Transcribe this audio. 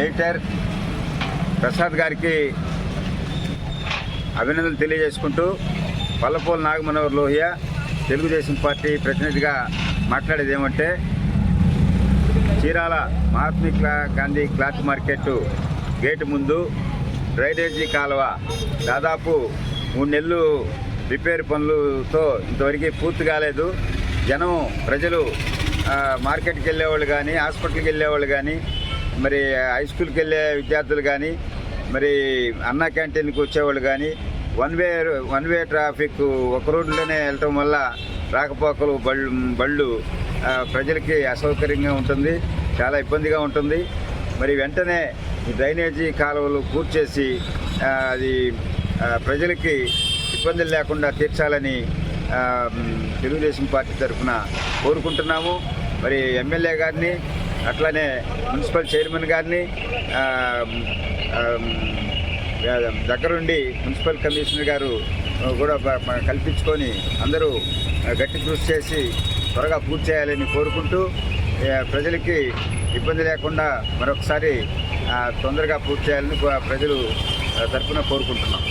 Collector Prasad గారికి అభినందనలు తెలియజేసుకుంటూ పల్లపోలు నాగమనోహర్ లోహియా తెలుగుదేశం పార్టీ ప్రతినిధిగా మాట్లాడేది ఏమంటే చీరాల మహాత్మా క్లా- గాంధీ క్లాత్ మార్కెట్ గేటు ముందు డ్రైనేజీ కాలువ దాదాపు మూడు నెలలు రిపేర్ పనులతో ఇంతవరకు పూర్తి కాలేదు. జనం ప్రజలు మార్కెట్కి వెళ్ళేవాళ్ళు కానీ హాస్పిటల్కి వెళ్ళేవాళ్ళు కానీ మరి హై స్కూల్కి వెళ్ళే విద్యార్థులు కానీ మరి అన్నా క్యాంటీన్కి వచ్చేవాళ్ళు కానీ one way one way traffic ఒక రోడ్లోనే వెళ్ళటం వల్ల రాకపోకలు బళ్ళు బళ్ళు ప్రజలకి అసౌకర్యంగా ఉంటుంది చాలా ఇబ్బందిగా ఉంటుంది. మరి వెంటనే డ్రైనేజీ కాలువలు పూర్తి చేసి అది ప్రజలకి ఇబ్బందులు లేకుండా తీర్చాలని తెలుగుదేశం పార్టీ తరఫున కోరుకుంటున్నాము. మరి ఎమ్మెల్యే గారిని అట్లానే మున్సిపల్ చైర్మన్ గారిని దగ్గరుండి మున్సిపల్ కమిషనర్ గారు కూడా కల్పించుకొని అందరూ గట్టి కృషి చేసి త్వరగా పూర్తి చేయాలని కోరుకుంటూ ప్రజలకి ఇబ్బంది లేకుండా మరొకసారి తొందరగా పూర్తి చేయాలని ప్రజలు తరఫున కోరుకుంటున్నాం.